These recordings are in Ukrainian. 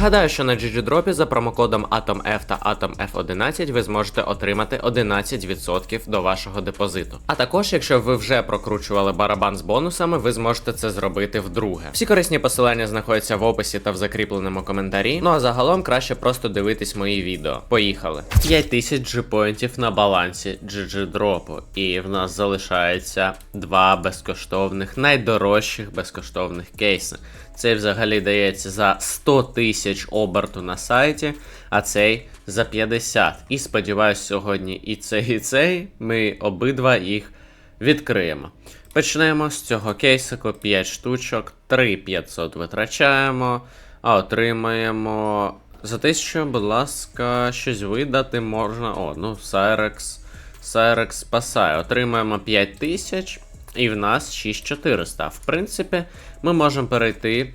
Нагадаю, що на GGDrop за промокодом AtomF та AtomF11 ви зможете отримати 11% до вашого депозиту. А також, якщо ви вже прокручували барабан з бонусами, ви зможете це зробити вдруге. Всі корисні посилання знаходяться в описі та в закріпленому коментарі. Ну а загалом краще просто дивитись мої відео. Поїхали. 5000 джипоінтів на балансі GGDrop. І в нас залишається два безкоштовних, найдорожчих безкоштовних кейси. Цей взагалі дається за 100 тисяч оберту на сайті, а цей за 50. І сподіваюсь, сьогодні і цей, і цей ми обидва їх відкриємо. Почнемо з цього кейсику 5 штучок, 3500 витрачаємо, а отримаємо за 1000, будь ласка, щось видати можна. О, ну, Cyrex. Cyrex спасає. Отримаємо 5000. І в нас 6400. В принципі, ми можемо перейти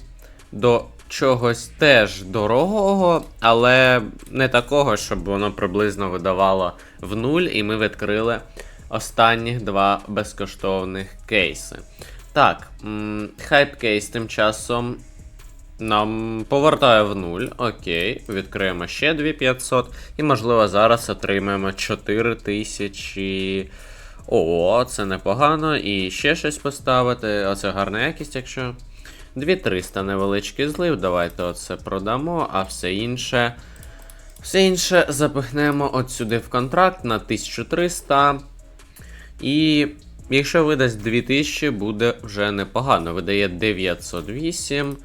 до чогось теж дорогого, але не такого, щоб воно приблизно видавало в нуль, і ми відкрили останніх два безкоштовних кейси. Так, хайп кейс тим часом нам повертає в нуль. Окей, відкриємо ще 2500. І, можливо, зараз отримаємо 4000. О, це непогано. І ще щось поставити. Оце гарна якість, якщо. 2300 невеличкий злив. Давайте оце продамо, а все інше. Все інше запихнемо от сюди в контракт на 1300. І якщо видасть 2000, буде вже непогано. Видає 908.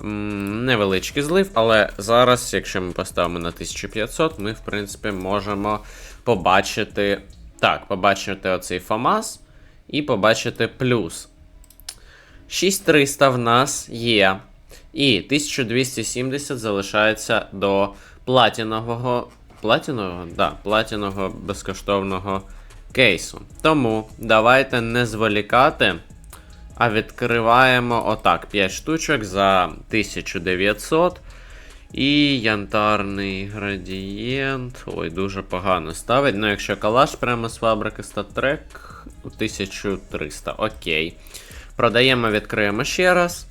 Невеличкий злив, але зараз, якщо ми поставимо на 1500, ми, в принципі, можемо побачити. Так, побачити оцей ФАМАС і побачити плюс. 6300 в нас є. І 1270 залишається до платінового. Платінового? Да, платінового безкоштовного кейсу. Тому давайте не зволікати. А відкриваємо отак 5 штучок за 1900. І янтарний градієнт. Ой, дуже погано ставить. Ну, якщо калаш прямо з фабрики статрек 1300. Окей. Продаємо, відкриємо ще раз.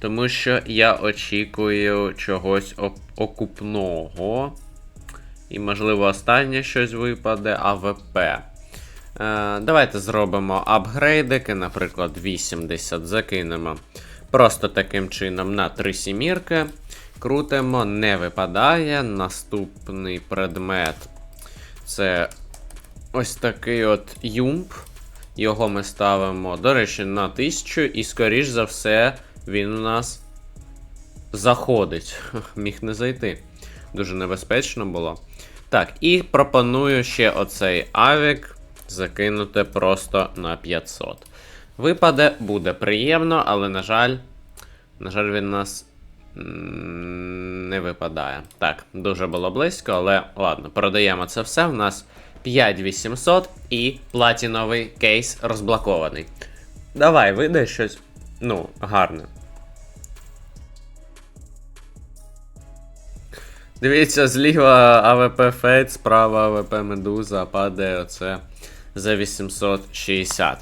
Тому що я очікую чогось окупного. І, можливо, останнє щось випаде АВП. Е, Давайте зробимо апгрейдики, наприклад, 80 закинемо. Просто таким чином на 3 сімірки. Крутимо, не випадає. Наступний предмет це ось такий от юмп. Його ми ставимо, до речі, на 1000, і, скоріш за все, він у нас заходить. Міг не зайти. Дуже небезпечно було. Так, і пропоную ще оцей авік закинути просто на 500. Випаде, буде приємно, але, на жаль, на жаль, він нас не випадає. Так, дуже було близько, але ладно, продаємо це все. В нас 5800 і платіновий кейс розблокований. Давай, видай щось. Ну, гарне. Дивіться, зліва АВП Фейт, справа АВП Медуза, падає оце за 860.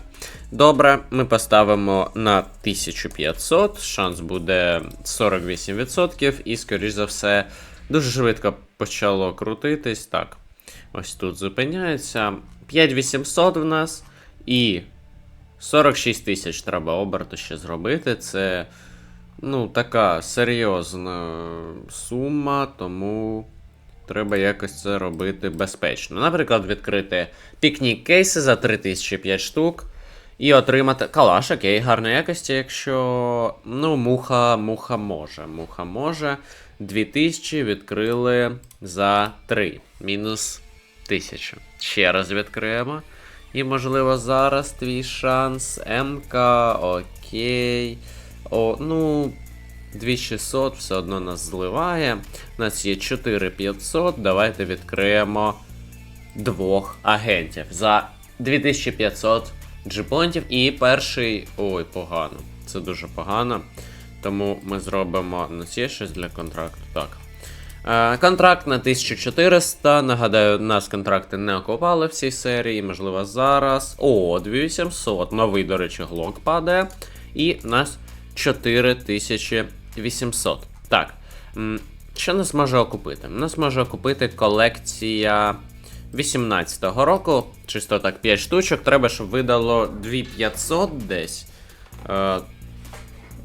Добре, ми поставимо на 1500, шанс буде 48%, і, скоріш за все, дуже швидко почало крутитись. Так, ось тут зупиняється. 5800 в нас і 46 тисяч треба оберту ще зробити. Це ну, така серйозна сума, тому треба якось це робити безпечно. Наприклад, відкрити пікнік кейси за 3005 штук. І отримати калаш, окей, гарної якості, якщо. Ну, муха, муха може. Муха може. 2000 відкрили за 3. Мінус 1000. Ще раз відкриємо. І, можливо, зараз твій шанс. МК, окей. О, ну. 2600 все одно нас зливає. У нас є 4500. Давайте відкриємо двох агентів за 2500 джипонтів. І перший. Ой, погано. Це дуже погано. Тому ми зробимо у щось для контракту. Так. Е, контракт на 1400. Нагадаю, нас контракти не окупали в цій серії. Можливо, зараз. О, 2800. Новий, до речі, глок падає. І у нас 4800. Так. що нас може окупити? Нас може окупити колекція 18-го року. Чисто так 5 штучок. Треба, щоб видало 2500 десь. Е,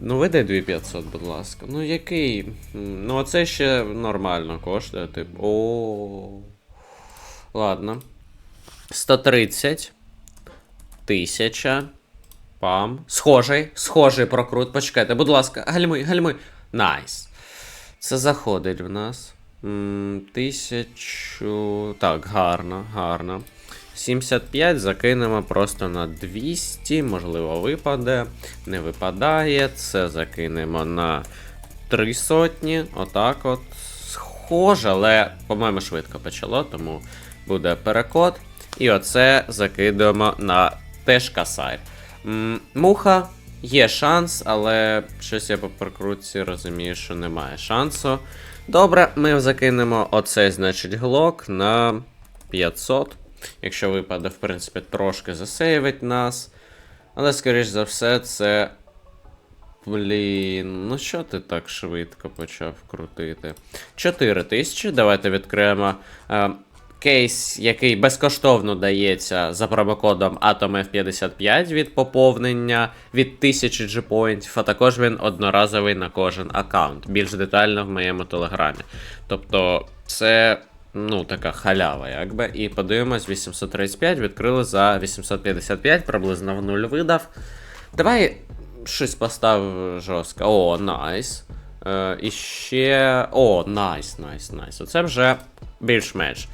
ну, видай 2500, будь ласка. Ну, який? Ну, оце ще нормально коштує, типу. О. Ладно. 130. Тисяча. Пам. Схожий, схожий прокрут. Почекайте, будь ласка, гальмуй, гальмуй. Найс. Це заходить в нас. Тисячу. Так, гарно, гарно. 75 закинемо просто на 200, можливо, випаде. Не випадає. Це закинемо на 3 сотні. Отак от. Схоже, але, по-моєму, швидко почало, тому буде перекод. І оце закидуємо на теж касай. Муха, є шанс, але щось я по прокрутці розумію, що немає шансу. Добре, ми закинемо оцей, значить, глок на 500. Якщо випаде, в принципі, трошки засейвить нас. Але, скоріш за все, це. Блін, ну що ти так швидко почав крутити? 4 тисячі. Давайте відкриємо е, кейс, який безкоштовно дається за промокодом AtomF55 від поповнення від 1000 G-поінтів, а також він одноразовий на кожен аккаунт. Більш детально в моєму телеграмі. Тобто, це. Ну, така халява, якби. І подивимось, 835 відкрили за 855, приблизно в нуль видав. Давай щось постав жорстко. О, найс. Е, і ще. О, найс, найс, найс. Оце вже більш-менш.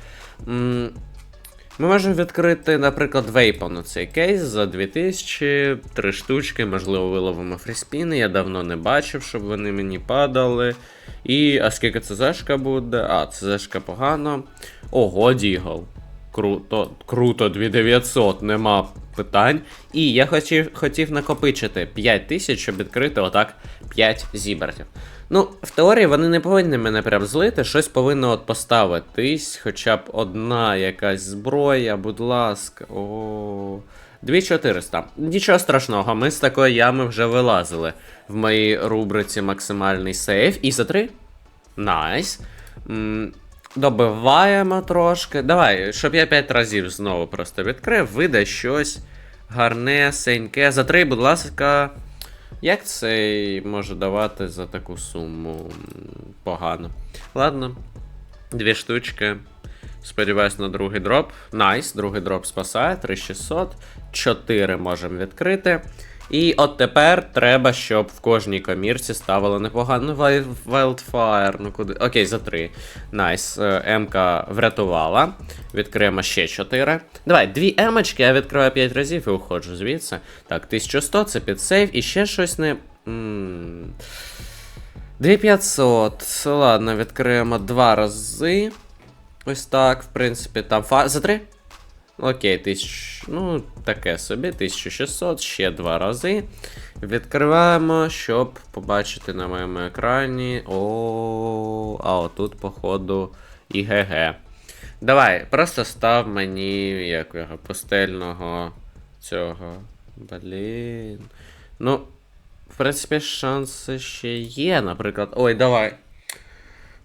Ми можемо відкрити, наприклад, вейпо на цей кейс за 2000, три штучки, можливо, виловимо фріспіни. Я давно не бачив, щоб вони мені падали. І. А скільки це зешка буде? А, це зешка погано. Ого, дігл. Круто, круто, 2900, нема питань. І я хотів, хотів накопичити 5000, щоб відкрити отак 5 зібратів. Ну, в теорії вони не повинні мене прям злити, щось повинно от поставитись, хоча б одна якась зброя, будь ласка. О. 2400. Нічого страшного, ми з такої ями вже вилазили в моїй рубриці максимальний сейф. І за 3? Найс. Добиваємо трошки. Давай, щоб я 5 разів знову просто відкрив, видай щось гарнесеньке. За 3, будь ласка. Як це може давати за таку суму? Погано. Ладно. Дві штучки. Сподіваюсь на другий дроп. Найс, другий дроп спасає. 3600. 4 можемо відкрити. І от тепер треба, щоб в кожній комірці ставили непогано Wildfire. Ну куди. Окей, за 3. Найс. Е, М-ка врятувала. Відкриємо ще 4. Давай, дві емочки, я відкриваю 5 разів і уходжу звідси. Так, 1100, це підсейв. І ще щось не. М, 2500. Ладно, відкриємо два рази. Ось так, в принципі, там фа. За 3? Окей, тисяч. Ну, таке собі, 1600, ще два рази. Відкриваємо, щоб побачити на моєму екрані. О, а отут, походу, ІГГ. Давай, просто став мені як його, пустельного цього. Блін. Ну, в принципі, шанси ще є, наприклад. Ой, давай.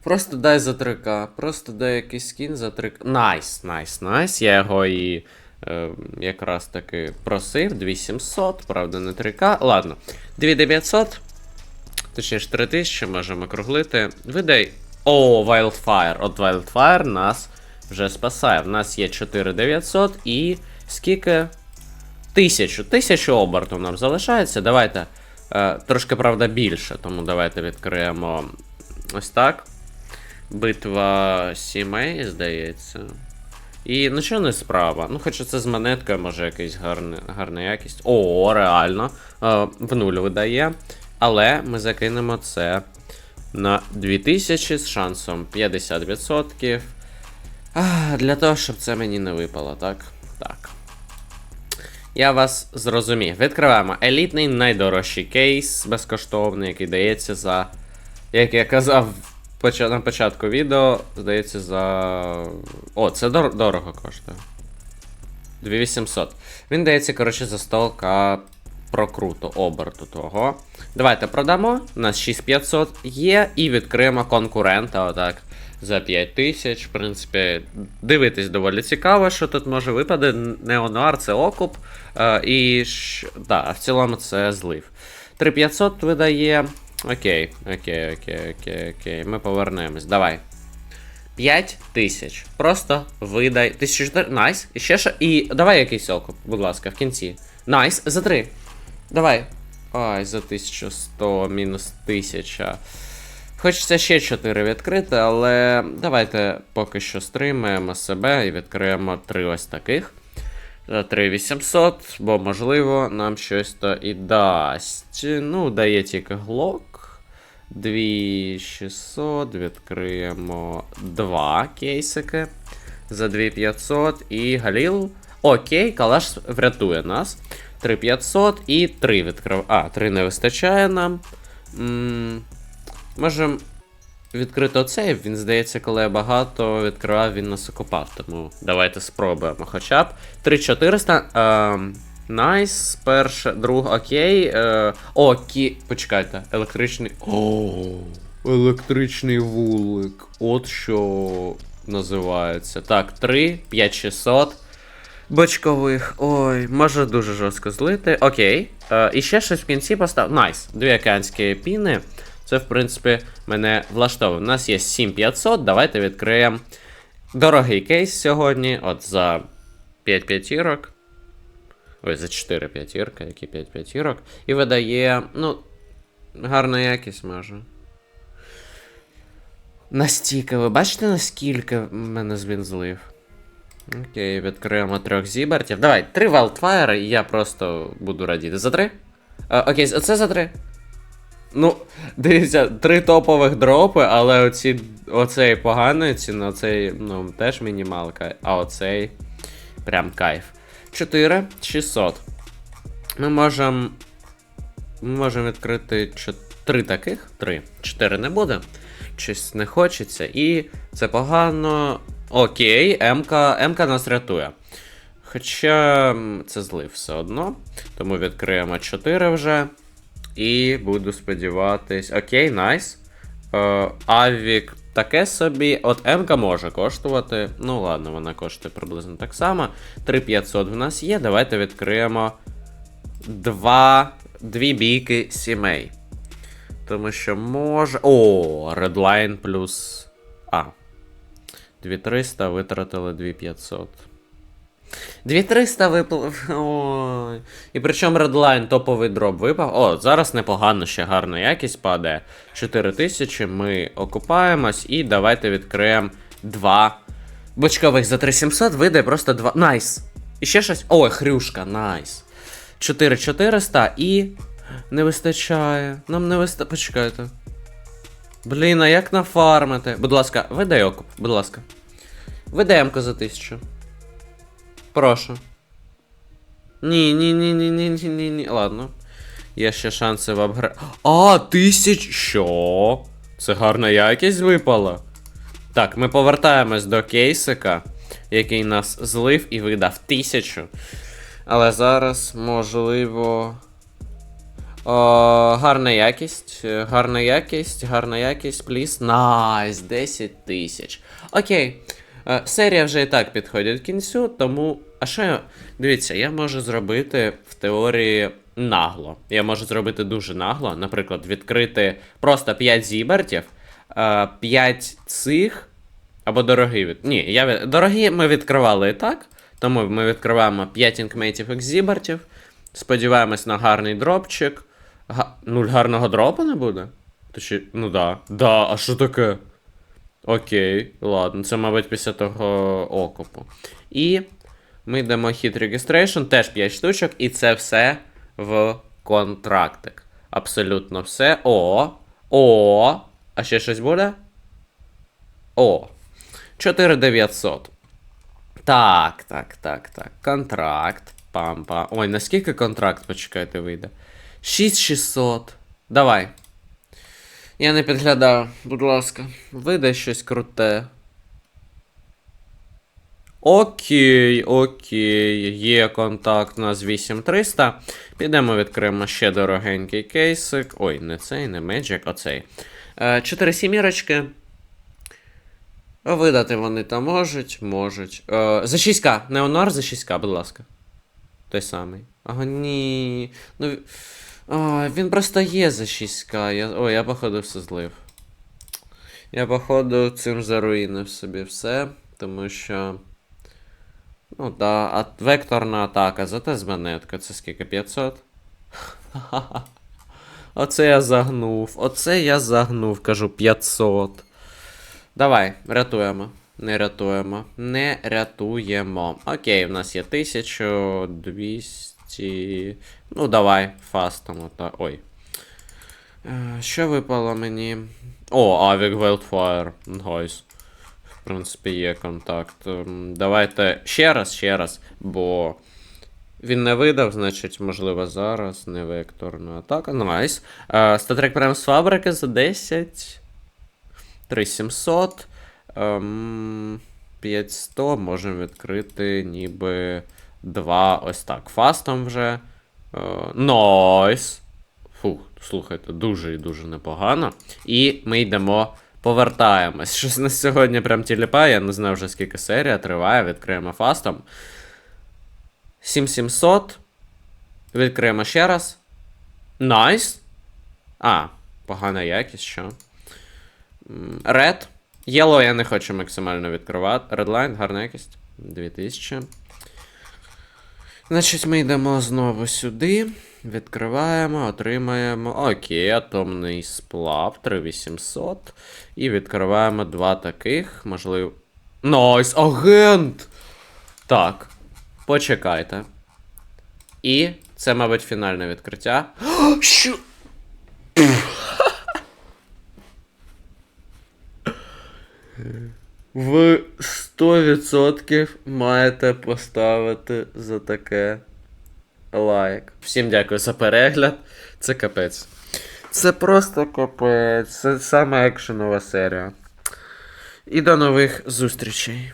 Просто дай за 3К. Просто дай якийсь скін за 3К. Найс, найс, найс. Я його і е, якраз таки просив. 2700, правда, не 3К. Ладно. 2900. Точніше, 3000 можемо округлити. Видай. О, Wildfire. От Wildfire нас вже спасає. В нас є 4900 і скільки? Тисячу. Тисячу обертів нам залишається. Давайте. Е, трошки, правда, більше, тому давайте відкриємо ось так. Битва сімей, здається. І ну що не справа. Ну, хоча це з монеткою, може якась гарна, гарна якість. О, реально. Е, в нуль видає. Але ми закинемо це на 2000 з шансом 50%. А, для того, щоб це мені не випало, так? Так. Я вас зрозумів. Відкриваємо елітний найдорожчий кейс безкоштовний, який дається за. Як я казав на початку відео, здається, за. О, це дор- дорого коштує. 2800. Він дається, коротше, за 100к прокруту оберту того. Давайте продамо. У нас 6500 є, і відкриємо конкурента отак. За 5000, в принципі, дивитись доволі цікаво, що тут може випаде. Неонуар це окуп. Е, і да, в цілому це злив. 3500 видає. Окей, окей, окей, окей, окей. Ми повернемось. Давай. 5 тисяч. Просто видай. 1400. Найс. І ще що. І давай якийсь окуп, будь ласка, в кінці. Найс. За 3. Давай. Ай, за 1100 мінус 1000. Хочеться ще 4 відкрити, але давайте поки що стримаємо себе і відкриємо 3 ось таких. За 3800, бо можливо нам щось то і дасть. Ну, дає тільки глок. 2600, відкриємо 2 кейсики. За 2500 і Галіл. Окей, калаш врятує нас. 3500 і 3 відкрив. А, 3 не вистачає нам. Можемо відкрити оцей. Він здається, коли я багато відкривав, він нас окупав. Тому давайте спробуємо. Хоча б 3400. Ем, Найс, перше, друг, окей. Е, о. Почекайте, електричний. О, електричний вулик. От що називається. Так, 3, 5600. Бочкових. Ой, може дуже жорстко злити. Окей. Е, і ще щось в кінці постав. Найс. Дві океанські піни. Це, в принципі, мене влаштовує. У нас є 7500. Давайте відкриємо дорогий кейс сьогодні. От за 5 п'ятірок. Ой, за 4 п'ятірка, які 5 п'ятірок. І видає, ну, гарна якість може. Настільки, ви бачите, наскільки в мене він злив? Окей, відкриємо трьох зібертів. Давай, три валдфайри, і я просто буду радіти. За три? А, окей, оце за три. Ну, дивіться, три топових дропи, але оці, оцей поганий ціна, оцей, ну, теж мінімалка, а оцей прям кайф. 4 600. Ми можемо. Ми можемо відкрити 3 таких. 3. 4 не буде. Щось не хочеться. І це погано. Окей, МК, МК нас рятує. Хоча це злив все одно. Тому відкриємо 4 вже. І буду сподіватись. Окей, найс. Е, Авік таке собі. От МК може коштувати. Ну ладно, вона коштує приблизно так само. 3500 в нас є. Давайте відкриємо два, дві бійки сімей. Тому що може. О, Redline плюс. А. 2300 витратили 2500. 2300 виплив. Ой. І причому Redline топовий дроп випав. О, зараз непогано, ще гарна якість падає. 4000 ми окупаємось і давайте відкриємо два бочкових за 3700, вийде просто два. Найс! І ще щось. Ой, хрюшка, найс. 4400 і. Не вистачає. Нам не вистачає. Почекайте. Блін, а як нафармити? Будь ласка, видай окуп, будь ласка. Видаємко за 1000. Прошу. Ні, ні, ні, ні, ні, ні, ні, ні. Ладно. Є ще шанси в апгрейд. А, тисяч. Що? Це гарна якість випала. Так, ми повертаємось до кейсика, який нас злив і видав тисячу. Але зараз, можливо. О, гарна якість, гарна якість, гарна якість, пліс. Найс, 10 тисяч. Окей. Е, Серія вже і так підходить кінцю, тому. А що я. Дивіться, я можу зробити в теорії нагло. Я можу зробити дуже нагло. Наприклад, відкрити просто 5 зібертів, 5 цих. Або дорогі. Ні, я дорогі ми відкривали і так. Тому ми відкриваємо 5 інкметів екзібертів. Сподіваємось на гарний дропчик. Га... Нуль гарного дропу не буде? То чи... Ну да. Да, а що таке? Окей, ладно, це, мабуть, після того окопу. І ми йдемо hit registration, теж 5 штучок, і це все в контрактик. Абсолютно все. О! О! А ще щось буде? О! 4900. Так, так, так, так. Контракт. Пампа. Ой, наскільки контракт, почекайте, вийде? 6600. Давай. Я не підглядав, будь ласка. Видай щось круте. Окей, окей. Є контакт на з 8300. Підемо відкриємо ще дорогенький кейсик. Ой, не цей, не Magic, оцей. Е, Чотири сімірочки. Видати вони там можуть, можуть. Е, за 6к. Неонуар за 6к, будь ласка. Той самий. Ага, ні. Ну. А, він просто є за 6к. Я... Ой, я походу все злив. Я, походу, цим заруїнив собі все, тому що. Ну да, а векторна атака, зате з монетка. Це скільки? 500? Оце я загнув. Оце я загнув, кажу 500. Давай, рятуємо. Не рятуємо. Не рятуємо. Окей, в нас є 1200. Ну, давай, фастом. Ота... Ой. Е, Що випало мені? О, Авік Wildfire. Найс. В принципі, є контакт. Ем, Давайте ще раз, ще раз, бо він не видав, значить, можливо, зараз не векторна атака. Найс. Е, Статрек прямо з фабрики за 10. 3700. Ем, 500 можемо відкрити ніби 2 ось так. Фастом вже. Е, Найс. Фух, слухайте, дуже і дуже непогано. І ми йдемо, повертаємось. Щось на сьогодні прям тіліпає, я не знаю вже скільки серія триває, відкриємо фастом. 7700. Відкриємо ще раз. Найс. А, погана якість, що. Red. Yellow я не хочу максимально відкривати. Redline, гарна якість. 2000. Значить, ми йдемо знову сюди. Відкриваємо, отримаємо. Окей, атомний сплав 3800. І відкриваємо два таких. Можливо. Найс, агент! Так. Почекайте. І це, мабуть, фінальне відкриття. Що? Ви 100% маєте поставити за таке лайк. Всім дякую за перегляд. Це капець. Це просто капець. Це саме екшенова серія. І до нових зустрічей.